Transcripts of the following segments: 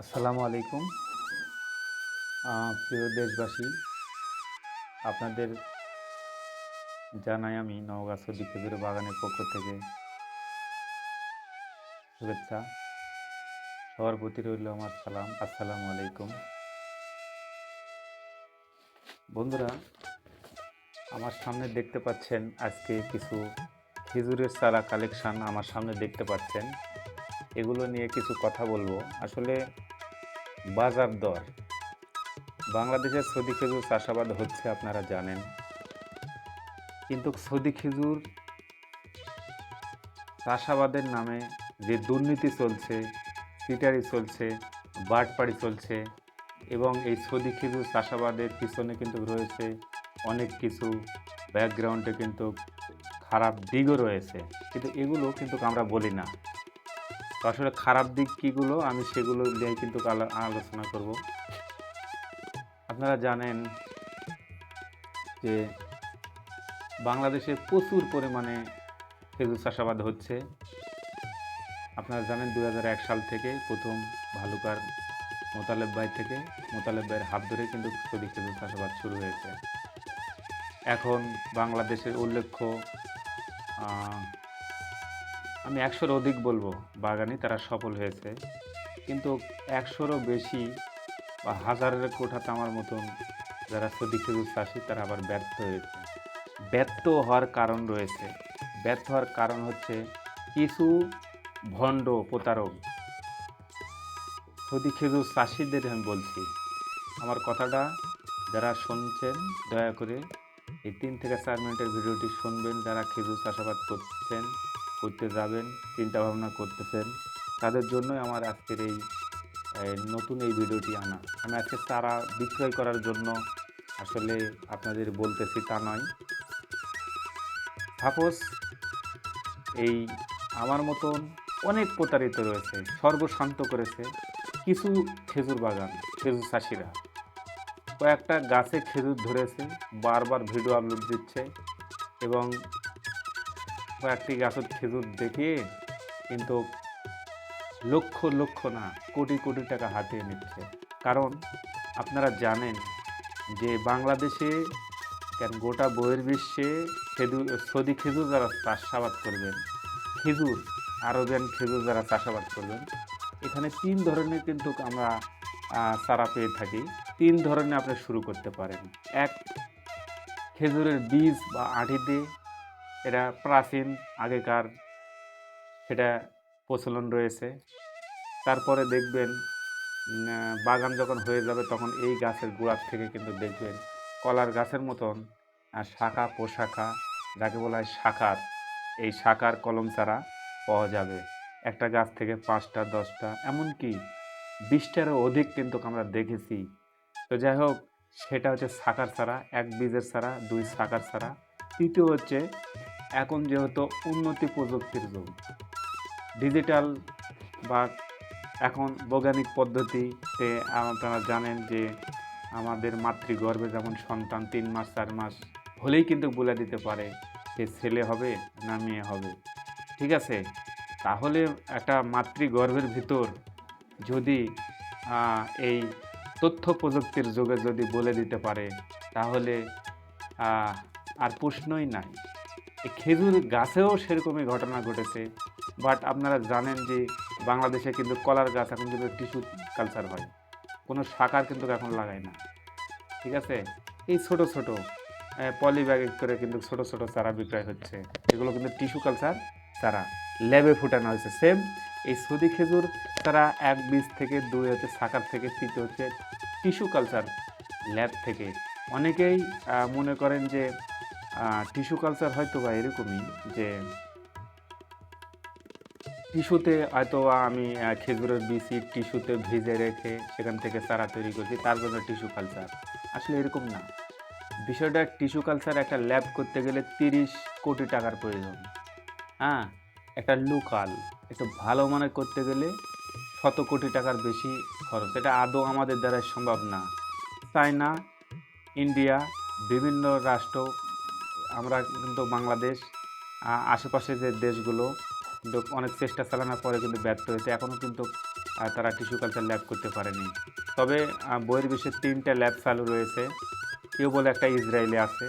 আসসালামু আলাইকুম। প্রিয় দেশবাসী, আপনাদের জানাই আমি নওগাঁ সদি খেজুর বাগানের পক্ষ থেকে শুভেচ্ছা। সবার প্রতি রইল আমার সালাম। আসসালামু আলাইকুম। বন্ধুরা, আমার সামনে দেখতে পাচ্ছেন আজকে কিছু খেজুরের চারা কালেকশন আমার সামনে দেখতে পাচ্ছেন। এগুলো নিয়ে কিছু কথা বলব। আসলে বাজার দর। বাংলাদেশের সৌদি খেজুর চাষাবাদ হচ্ছে আপনারা জানেন। কিন্তু সৌদি খেজুর চাষাবাদের নামে যে দুর্নীতি চলছে সিটারি চলছে, বাটপাড়ি চলছে, এবং এই সৌদি খেজুর চাষাবাদের পিছনে কিন্তু রয়েছে অনেক কিছু ব্যাকগ্রাউন্ডে কিন্তু খারাপ দিকও রয়েছে। কিন্তু এগুলো কিন্তু আমরা বলি না। তো আসলে খারাপ দিক কীগুলো, আমি সেগুলো নিয়ে কিন্তু আলো- আলোচনা করব। আপনারা জানেন যে বাংলাদেশে প্রচুর পরিমাণে খেজুর চাষাবাদ হচ্ছে। আপনারা জানেন দু হাজার এক সাল থেকে প্রথম ভালুকার মোতালেব ভাই থেকে মোতালেব ভাইয়ের হাত ধরে কিন্তু সদি খেজুর চাষাবাদ শুরু হয়েছে। এখন বাংলাদেশের উল্লেখ্য আমি একশোর অধিক বলব। বাগানি তারা সফল হয়েছে। কিন্তু একশোরও বেশি বা হাজারের কোঠা তামার মতন যারা সদি খেজুর চাষি তারা আবার ব্যর্থ হয়েছে। ব্যর্থ হওয়ার কারণ রয়েছে। ব্যর্থ হওয়ার কারণ হচ্ছে কিছু ভণ্ড প্রতারক। সদি খেজুর চাষিদের আমি বলছি, আমার কথাটা যারা শুনছেন, দয়া করে এই তিন থেকে চার মিনিটের ভিডিওটি শুনবেন। যারা খেজুর চাষাবাদ করছেন করতে যাবেন চিন্তা ভাবনা করতেছেন, তাদের জন্যই আমার আজকের এই নতুন এই ভিডিওটি আনা। আমি আজকে তারা বিক্রয় করার জন্য আসলে আপনাদের বলতেছি তা নয়। সাপোজ এই আমার মতন অনেক প্রতারিত রয়েছে সর্বশান্ত করেছে কিছু খেজুর বাগান, খেজুর চাষিরা। কয়েকটা গাছে খেজুর ধরেছে, বারবার ভিডিও আপলোড দিচ্ছে এবং কয়েকটি গাছের খেজুর দেখিয়ে কিন্তু লক্ষ লক্ষ না, কোটি কোটি টাকা হাতিয়ে নিচ্ছে। কারণ আপনারা জানেন যে বাংলাদেশে কেন গোটা বইয়ের বিশ্বে খেজুর, সদি খেজুর যারা চাষাবাদ করবেন, খেজুর, আরবিয়ান খেজুর যারা চাষাবাদ করবেন, এখানে তিন ধরনের কিন্তু আমরা চারা পেয়ে থাকি। তিন ধরনের আপনি শুরু করতে পারেন। এক, খেজুরের বীজ বা আঁটি দিয়ে এটা প্রাচীন, আগেকার সেটা প্রচলন রয়েছে। তারপরে দেখবেন বাগান যখন হয়ে যাবে তখন এই গাছের গোড়ার থেকে কিন্তু দেখবেন কলার গাছের মতন শাখা পোশাখা যাকে বলা হয় শাখার, এই শাখার কলম চারা পাওয়া যাবে। একটা গাছ থেকে পাঁচটা, দশটা, এমনকি বিশটারও অধিক কিন্তু আমরা দেখেছি। তো যাই হোক, সেটা হচ্ছে শাখার চারা এক বীজের চারা দুই শাখার চারা তৃতীয় হচ্ছে এখন যেহেতু উন্নতি প্রযুক্তির যুগ ডিজিটাল বা এখন বৈজ্ঞানিক পদ্ধতিতে আপনারা জানেন যে আমাদের মাতৃগর্ভে যেমন সন্তান তিন মাস, চার মাস হলেই কিন্তু বলে দিতে পারে সে ছেলে হবে না মেয়ে হবে। ঠিক আছে? তাহলে একটা মাতৃগর্ভের ভিতর যদি এই তথ্য প্রযুক্তির যুগে যদি বলে দিতে পারে, তাহলে আর প্রশ্নই নাই। এই খেজুর গাছেও সেরকমই ঘটনা ঘটেছে বাট আপনারা জানেন যে বাংলাদেশে কিন্তু কলার গাছ এখন কিন্তু টিস্যু কালচার হয়। কোনো শাকার কিন্তু এখন লাগায় না। ঠিক আছে? এই ছোট ছোট পলি ব্যাগে করে কিন্তু ছোট ছোট চারা বিক্রয় হচ্ছে। এগুলো কিন্তু টিস্যু কালচার চারা। ল্যাবে ফুটানো হয়েছে। সেম এই সদি খেজুর তারা এক বীজ থেকে দুই হচ্ছে শাকার থেকে তৃতীয় হচ্ছে টিস্যু কালচার ল্যাব থেকে। অনেকেই মনে করেন যে টিস্যু কালচার হয়তো বা এরকমই যে টিস্যুতে হয়তো আমি খেজুরের বিচি টিস্যুতে ভিজে রেখে সেখান থেকে চারা তৈরি করছি, তার জন্য টিস্যু কালচার আসলে এরকম না। বিষয়টা টিস্যু কালচার একটা ল্যাব করতে গেলে তিরিশ কোটি টাকার প্রয়োজন। হ্যাঁ? একটা লোকাল একটু ভালো মানের করতে গেলে শত কোটি টাকার বেশি খরচ। এটা আদৌ আমাদের দ্বারা সম্ভব না। চায়না, ইন্ডিয়া, বিভিন্ন রাষ্ট্র আমরা কিন্তু বাংলাদেশ আশেপাশে যে দেশগুলো কিন্তু অনেক চেষ্টা চালানোর পরে কিন্তু ব্যর্থ হয়েছে। এখনও কিন্তু তারা টিস্যু কালচার ল্যাব করতে পারেনি। তবে বইয়ের বিষয়ে তিনটা ল্যাব চালু রয়েছে। কেউ বলে একটা ইসরায়েলে আছে,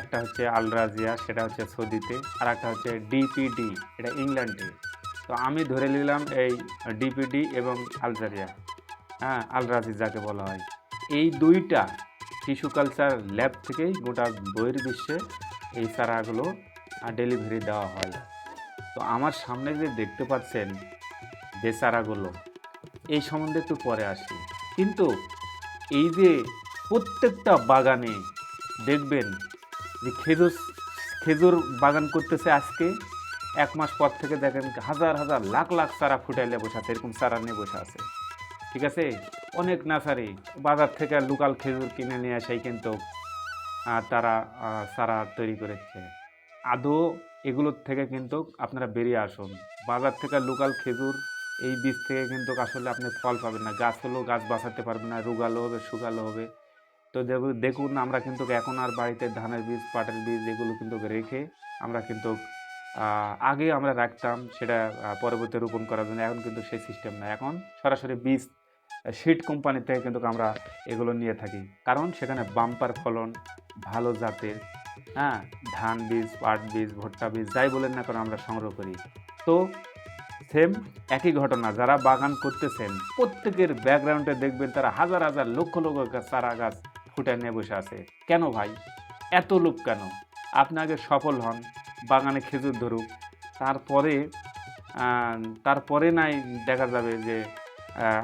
একটা হচ্ছে আলরাজিয়া সেটা হচ্ছে সৌদিতে, আর একটা হচ্ছে ডিপিডি, এটা ইংল্যান্ডে। তো আমি ধরে নিলাম এই ডিপিডি এবং আলজারিয়া হ্যাঁ আলরাজি যাকে বলা হয়। এই দুইটা টিস্যু কালচার ল্যাব থেকেই গোটা বইয়ের বিশ্বে এই চারাগুলো ডেলিভারি দেওয়া হয়। তো আমার সামনে যে দেখতে পাচ্ছেন যে চারাগুলো এই সম্বন্ধে একটু পরে আসি। কিন্তু এই যে প্রত্যেকটা বাগানে দেখবেন যে খেজুর খেজুর বাগান করতেছে আজকে, এক মাস পর থেকে দেখেন হাজার হাজার, লাখ লাখ চারা ফুটাইলে বসে আছে, এরকম চারা নিয়ে বসে আছে। ঠিক আছে? অনেক নার্সারি, বাজার থেকে লোকাল খেজুর কিনে নিয়ে এসেই কিন্তু। তারা চারা তৈরি করেছে। আদৌ এগুলোর থেকে কিন্তু আপনারা বেরিয়ে আসুন। বাজার থেকে লোকাল খেজুর, এই বীজ থেকে কিন্তু আসলে আপনি ফল পাবেন না। গাছ হলেও গাছ বাঁচাতে পারবেন না, রুগালো হবে, শুকালো হবে। তো দেখ- দেখুন, আমরা কিন্তু এখন আর বাড়িতে ধানের বীজ, পাটের বীজ এগুলো কিন্তু রেখে আমরা কিন্তু আগে আমরা রাখতাম, সেটা পরবর্তী রোপণ করার জন্য। এখন কিন্তু সেই সিস্টেম না এখন সরাসরি বীজ সিড কোম্পানি থেকে কিন্তু আমরা এগুলো নিয়ে থাকি। কারণ সেখানে বাম্পার ফলন, ভালো জাতের হ্যাঁ ধান বীজ, পাট বীজ, ভুট্টা বীজ, যাই বলেন না কেন আমরা সংগ্রহ করি। তো সেম একই ঘটনা, যারা বাগান করতেছেন, প্রত্যেকের ব্যাকগ্রাউন্ডে দেখবেন তারা হাজার হাজার লক্ষ লক্ষ চারা গাছ ফুটায় নিয়ে বসে আছে। কেন ভাই? এত লোক কেন? আপনি আগে সফল হন, বাগানে খেজুর ধরুক, তারপরে তারপরে নাই দেখা যাবে যে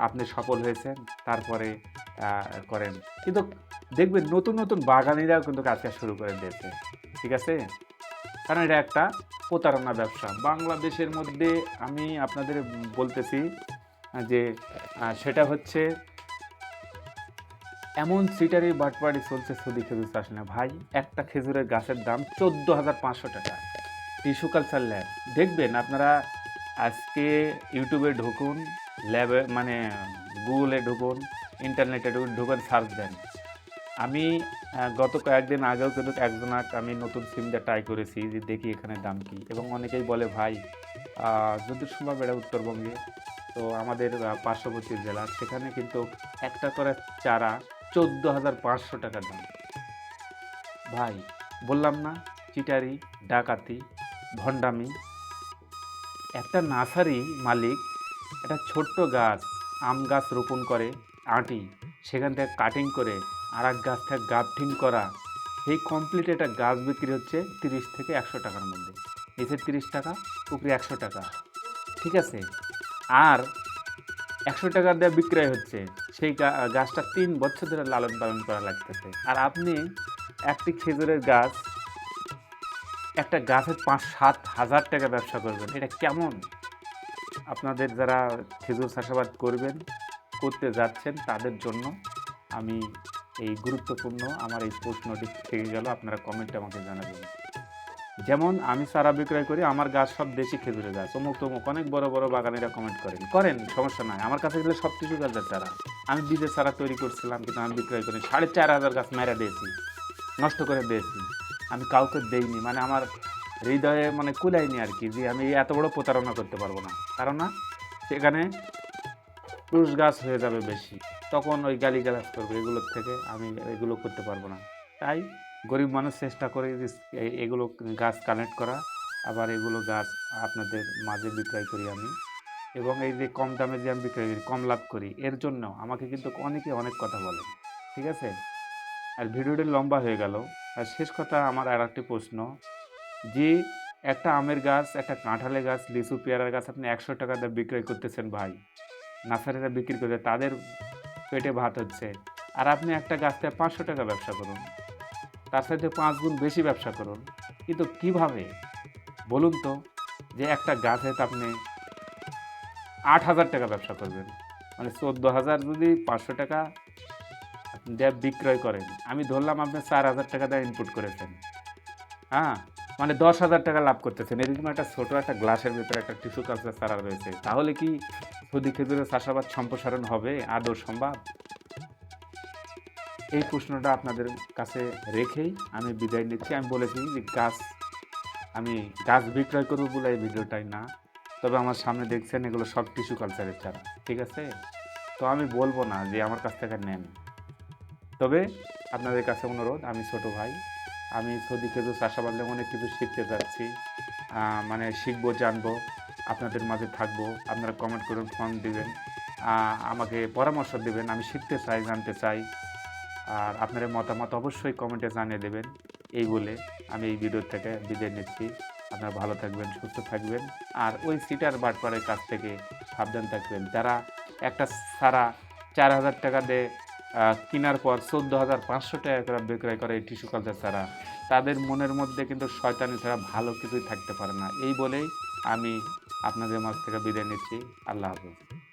আপনি সফল হয়েছেন, তারপরে করেন। কিন্তু দেখবেন নতুন নতুন বাগানিরাও কিন্তু কাজ শুরু করে দিয়েছে, ঠিক আছে? কারণ এটা একটা প্রতারণা ব্যবসা। বাংলাদেশের মধ্যে আমি আপনাদের বলতেছি যে সেটা হচ্ছে, এমন সিটারি বাটপাড়ি চলছে সৌদি খেজুর চাষ না। ভাই, একটা খেজুরের গাছের দাম চোদ্দ হাজার পাঁচশো টাকা। Tissue culture lab. দেখবেন আপনারা আজকে ইউটিউবে ঢুকুন ল্যাবে মানে গুগলে ঢুকুন, ইন্টারনেটে ঢুকুন ঢুকুন, সার্চ দেন। আমি গত কয়েকদিন আগেও কিন্তু একজনাক আমি নতুন সিম দিয়ে ট্রাই করেছি যে দেখি এখানে দাম কি। এবং অনেকেই বলে, ভাই যদি সম্ভব এটা উত্তরবঙ্গে। তো আমাদের পার্শ্ববর্তী জেলা, সেখানে কিন্তু একটা করে চারা চোদ্দ হাজার পাঁচশো টাকা দাম। ভাই, বললাম না, চিটারি, ডাকাতি, ভণ্ডামি। একটা নার্সারি মালিক একটা ছোট্ট গাছ আম গাছ রোপণ করে আঁটি, সেখান থেকে কাটিং করে আর এক গাছ থেকে গাফটিং করা। এই কমপ্লিট একটা গাছ বিক্রি হচ্ছে তিরিশ থেকে একশো টাকার মধ্যে। নিচে তিরিশ টাকা, উপরে একশো টাকা। ঠিক আছে? আর একশো টাকা দিয়ে বিক্রয় হচ্ছে। সেই গাছটা তিন বছর ধরে লালন পালন করা লাগতেছে। আর আপনি একটি খেজুরের গাছ, একটা গাছের পাঁচ সাত হাজার টাকা ব্যবসা করবেন। এটা কেমন? আপনাদের যারা খেজুর চাষাবাদ করবেন, করতে যাচ্ছেন, তাদের জন্য আমি এই গুরুত্বপূর্ণ আমার এই প্রশ্নটি থেকে গেল, আপনারা কমেন্টে আমাকে জানাবেন। যেমন, আমি সারা বিক্রয় করি, আমার গাছ সব দেশি খেজুরের গাছ, অমুক তমুক, অনেক বড় বড় বাগানেরা কমেন্ট করেন। করেন, সমস্যা নাই, আমার কাছে গেলে সব কিছু গাছের চারা। আমি বীজের চারা তৈরি করছিলাম, কিন্তু আমি বিক্রয় করি সাড়ে চার হাজার গাছ মেরা দিয়েছি, নষ্ট করে দিয়েছি। আমি কাউকে দেইনি মানে আমার হৃদয়ে মানে কুলাইনি আর কি যে আমি এত বড় প্রতারণা করতে পারব না। কারণ না, সেখানে পুরুষ গাছ হয়ে যাবে বেশি। তখন ওই গালি গালাজ করবে এগুলোর থেকে, আমি এগুলো করতে পারব না। তাই গরিব মানুষ চেষ্টা করে এগুলো গাছ কানেক্ট করা, আবার এগুলো গাছ আপনাদের মাঝে বিক্রয় করি আমি। এবং এই যে কম দামে যে আমি বিক্রয় করি, কম লাভ করি, এর জন্য আমাকে কিন্তু অনেকে অনেক কথা বলে, ঠিক আছে? আর ভিডিওটি লম্বা হয়ে গেল। আর শেষ কথা, আমার আর একটি প্রশ্ন যে একটা আমের গাছ, একটা কাঁঠালের গাছ, লিচু, পেয়ারার গাছ আপনি একশো টাকা দিয়ে বিক্রয় করতেছেন ভাই। নার্সারিরা বিক্রি করে তাদের পেটে ভাত হচ্ছে। আর আপনি একটা গাছ থেকে পাঁচশো টাকা ব্যবসা করুন। তার সাথে পাঁচ গুণ বেশি ব্যবসা করুন। কিন্তু কীভাবে? বলুন তো যে একটা গাছে আপনি আট হাজার টাকা ব্যবসা করবেন। মানে চোদ্দ হাজার যদি পাঁচশো টাকা দিয়ে বিক্রয় করেন, আমি ধরলাম আপনি চার হাজার টাকা দিয়ে ইনপুট করেছেন। হ্যাঁ? মানে দশ হাজার টাকা লাভ করতেছেন। এরকম একটা ছোটো একটা গ্লাসের ভিতরে একটা টিস্যু কালচার চারা রয়েছে। তাহলে কি সৌদি খেজুরের চাষাবাদ সম্প্রসারণ হবে? আদৌ সম্ভব? এই প্রশ্নটা আপনাদের কাছে রেখেই আমি বিদায় নিচ্ছি। আমি বলেছি যে গাছ, আমি গাছ বিক্রয় করব বলে এই ভিডিওটাই না। তবে আমার সামনে দেখছেন এগুলো সব টিস্যু কালচারের চারা, ঠিক আছে? তো আমি বলব না যে আমার কাছ থেকে নেন। তবে আপনাদের কাছে অনুরোধ, আমি ছোট ভাই আমি সৌদি খেজুর চাষাবাদে অনেক কিছু শিখতে যাচ্ছি। মানে শিখব, জানব, আপনাদের মাঝে থাকব, আপনারা কমেন্ট করুন ফোন দিবেন। আমাকে পরামর্শ দেবেন, আমি শিখতে চাই, জানতে চাই। আর আপনাদের মতামত অবশ্যই কমেন্টে জানিয়ে দেবেন। এই বলে আমি এই ভিডিও থেকে বিদায় নিচ্ছি। আপনারা ভালো থাকবেন, সুস্থ থাকবেন। আর ওই সিটার বাটপাড়ের কাছ থেকে সাবধান থাকবেন। যারা একটা সারা চার হাজার টাকা দিয়ে কেনার পর চোদ্দ হাজার পাঁচশো টাকা করে বিক্রয় করে এই টিস্যু কালচার ছাড়া তাদের মনের মধ্যে কিন্তু শয়তানি ছাড়া ভালো কিছুই থাকতে পারে না। এই বলেই আমি আপনাদের মাছ থেকে বিদায় নিচ্ছি। আল্লাহ হাফিজ।